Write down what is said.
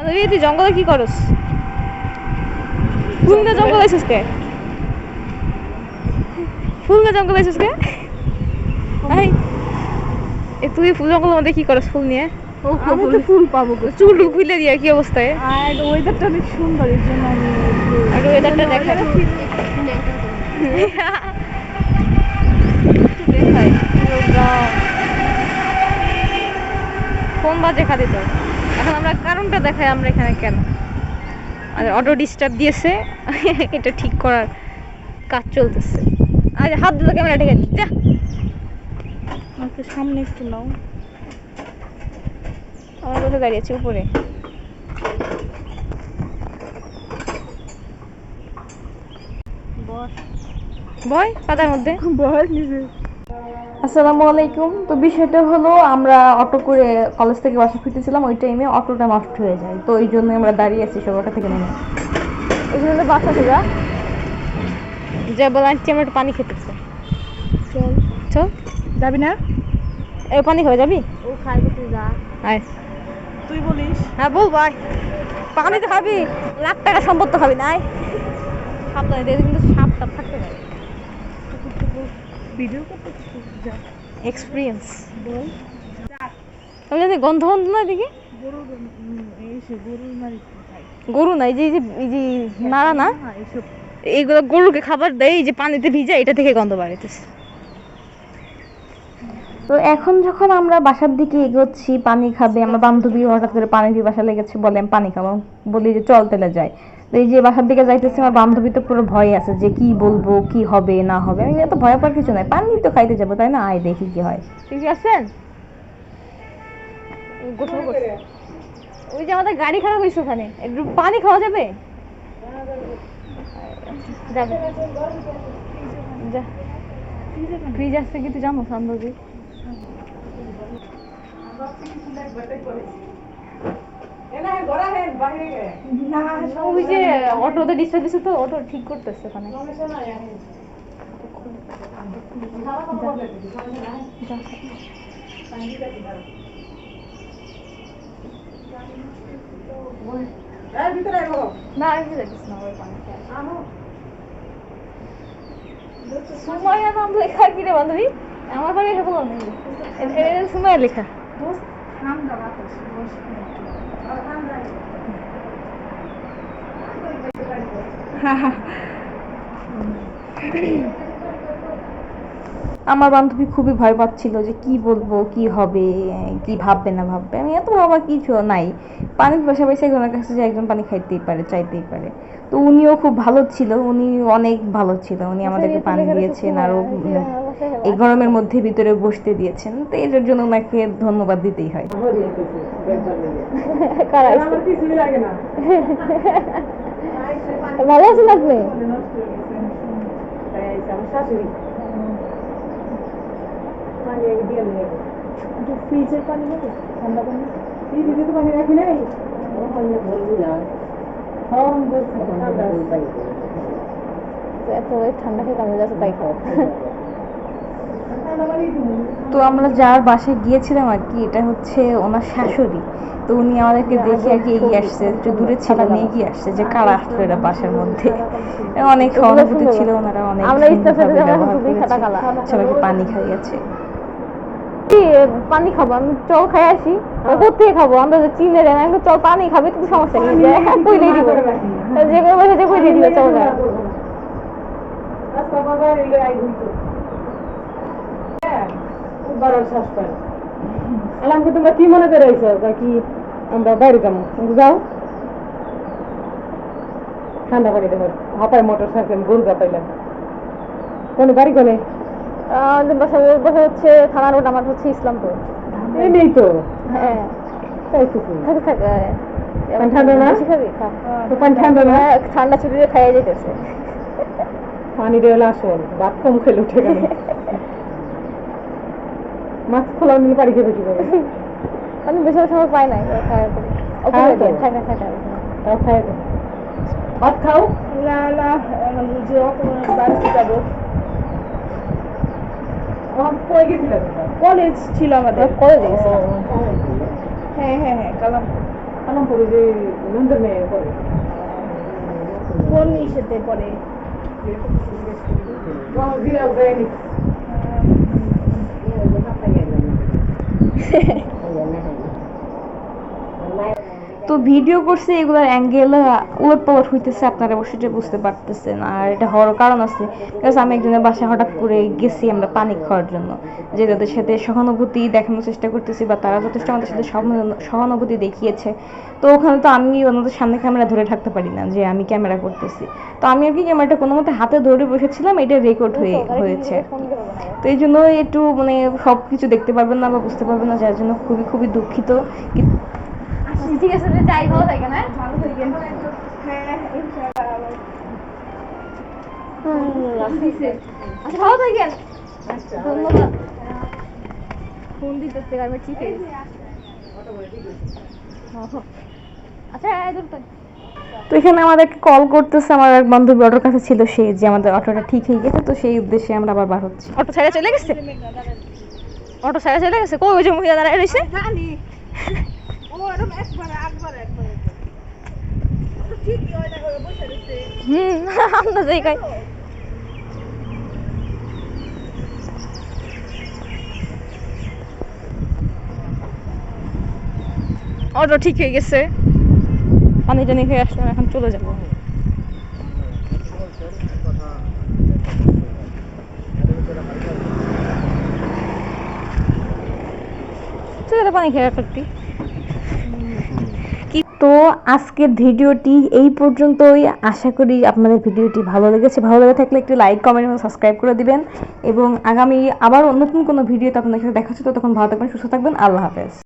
বান্ধবী তুই জঙ্গলে কি করস? জঙ্গল কে? জঙ্গল কে? এ তুই ফুল জঙ্গলের মধ্যে কি করস ফুল নিয়ে? আমি তো ফুল পাবো। চুল খুলে দিয়ে কি অবস্থায়? আর ওয়েদারটা অনেক সুন্দর এর জন্য আমি আর ওয়েদারটা দেখা দেখাই। ফোন বাজে খালি তো এখন আমরা কারণটা দেখাই আমরা এখানে কেন। আর অটো ডিস্টার্ব দিয়েছে এটা ঠিক করার কাজ চলতেছে। আরে হাত দিল ক্যামেরা ঠিক আছে যা। আমাকে সামনে একটু নাও। আমার কোথায় দাঁড়িয়ে আছে উপরে? বয় পাতার মধ্যে। বল নিজে। আসসালামু আলাইকুম। তো বিষয়টা হলো আমরা অটো করে কলেজ থেকে বাসা ফিরতেছিলাম ওই টাইমে অটোটা নষ্ট হয়ে যায়। তো ওই জন্য আমরা দাঁড়িয়ে আছি সব থেকে নেমে। ওই জন্য বাসা থেকে যে বলে আনছি আমরা একটু পানি খেতেছে চল। চল। যাবি না? এ পানি খাওয়া যাবি? ও খাইবে তুই যা। আয়। তুই বলিস। হ্যাঁ বল ভাই পানি তো খাবি লাখ টাকা সম্পদ তো খাবি সাবধানে দেখে কিন্তু সাপ টাপ থাকতে পারে। ভিডিও করতে এক্সপিরিয়েন্স বল। আমি গন্ধ গন্ধ না দেখি গরুর গরুর মারি গরু না এই যে এই যে নাড়া না? হ্যাঁ এইগুলো গরুকে খাবার দেয় এই যে পানিতে ভিজে এটা থেকে গন্ধ বাড়িতেছে তো এখন যখন আমরা বাসার দিকে এগোচ্ছি পানি খাবে আমার বান্ধবী হঠাৎ করে পানি দিয়ে বাসা লেগেছে বলে আমি পানি খাব। বলি যে চল তেলে যাই। এই যে বাসার দিকে যাইতেছি, আমার বান্ধবী তো পুরো ভয় আছে যে কি বলব, কি হবে, না হবে। আমি এত ভয় পাওয়ার কিছু নাই। পানি তো খাইতে যাব, তাই না? আয় দেখি কি হয়। ঠিক আছেন? ওই যে আমাদের গাড়ি খারাপ হয়েছে ওখানে। একটু পানি খাওয়া যাবে? যাবে। ফ্রিজ আসছে কিন্তু জানো সান্দজি ওই যে অটোতে ডিস্টার্ব দিছে তো অটো ঠিক করতেছে ওখানে। না আমি যাচ্ছিস না ওই পানি সুমাইয়া নাম লেখা কি রে বান্ধবী? আমার বাড়ি এসে এটা সুমাইয়া লেখা। বাতাস বস আমার বান্ধবী খুবই ভয় পাচ্ছিল যে কি বলব কি হবে কি ভাববে না ভাববে। আমি এত ভাবার কিছু নাই। পানির পাশাপাশি একজনের কাছে যে একজন পানি খাইতেই পারে চাইতেই পারে। তো উনিও খুব ভালো ছিল উনি অনেক ভালো ছিল। উনি আমাদেরকে পানি দিয়েছেন আরও এই গরমের মধ্যে ভিতরে বসতে দিয়েছেন। তো এর জন্য ওনাকে ধন্যবাদ দিতেই হয়। ভালো আছেন আপনি ফ্রিজের পানি নেবে ঠান্ডা পানি ফ্রিজে তো পানি রাখি নাই এত ঠান্ডা খেয়ে কামড়ে যাচ্ছে তাই খাও তো আমরা যার বাসায় গিয়েছিলাম আর কি এটা হচ্ছে ওনার শাশুড়ি। তো উনি আমাদেরকে দেখে আর কি এগিয়ে আসছে একটু দূরে ছিল উনি এগিয়ে আসছে যে কারা আসলো এরা বাসার মধ্যে। অনেক সহানুভূতি ছিল ওনারা অনেক। সবাইকে পানি খাইয়েছে কি, পানি খাব? আমি চল খাই আসি। ও কোথেকে খাব? আমরা তো চিনে যাই না চল পানি খাবে তো সমস্যা নেই যে কইলে দিব যে কোনো বসে যে কইলে দিবে চল যা আলামকে তোমরা কি মনে করে কি আমরা বাইরে যাব। যাও। ঠান্ডা পানি হাতায় মোটর সাইকেল পাইলাম কোনে বাড়ি কোনে আমাদের বাসা বাসা হচ্ছে থানা রোড আমার হচ্ছে ইসলামপুর। এই নেই তো? হ্যাঁ। তাই তো থাকে থাকে ঠান্ডা না? ঠান্ডা না? হ্যাঁ ঠান্ডা ছুটিতে খাইয়ে যেতেছে পানি দেওয়া আসল কম খেলে উঠে গেল। মাছ খোলা নিলে বাড়ি খেতে কি করে? আমি বেশি সময় পাই? খাই না। খাই তাও খাই ভাত খাও? না না যে বাড়িতে যাব। কলেজ ছিল আমাদের। কলেজে হ্যাঁ হ্যাঁ হ্যাঁ কালাম আলমপুরে যে মেয়ে করে কোন ইসেতে পরে? 嘿嘿 তো ভিডিও করছে, এগুলোর অ্যাঙ্গেল উলট পালট হইতেছে, আপনারা অবশ্যই এটা বুঝতে পারতেছেন। আর এটা হওয়ার কারণ আছে আমি একজনের বাসায় হঠাৎ করে গেছি আমরা পানি খাওয়ার জন্য, যে তাদের সাথে সহানুভূতি দেখানোর চেষ্টা করতেছি বা তারা যথেষ্ট আমাদের সাথে সহানুভূতি দেখিয়েছে। তো ওখানে তো আমি ওনাদের সামনে ক্যামেরা ধরে থাকতে পারি না, যে আমি ক্যামেরা করতেছি। তো আমি আর কি ক্যামেরাটা কোনো মতে হাতে ধরে বসেছিলাম, এটা রেকর্ড হয়ে, হয়েছে। তো এই জন্য একটু মানে সব কিছু দেখতে পারবেন না বা বুঝতে পারবেন না, যার জন্য খুবই খুবই দুঃখিত। ঠিক আছে যাই ভালো থাকে না আচ্ছা ভালো থাকেন। ধন্যবাদ। ফোন দিতে আমি ঠিক আছে। আচ্ছা দূর তো এখানে আমাদেরকে কল করতেছে আমার এক বান্ধবী অটোর কাছে ছিল সে যে আমাদের অটোটা ঠিক হয়ে গেছে তো সেই উদ্দেশ্যে আমরা আবার বার হচ্ছি। অটো ছেড়ে চলে গেছে? অটো ছেড়ে চলে গেছে? কই ওই যে মহিলা দাঁড়ায় রয়েছে? আমরা অটো ঠিক হয়ে গেছে। পানি টানি খেয়ে আসলাম, এখন চলে যাব। চলে পানি খেয়ে একটি। তো আজকের ভিডিওটি এই পর্যন্তই। আশা করি আপনাদের ভিডিওটি ভালো লেগেছে। ভালো লেগে থাকলে একটু লাইক, কমেন্ট এবং সাবস্ক্রাইব করে দিবেন। এবং আগামী আবার নতুন কোনো ভিডিওতে আপনাদের সাথে দেখা তো তখন ভালো থাকবেন, সুস্থ থাকবেন। আল্লাহ হাফেজ।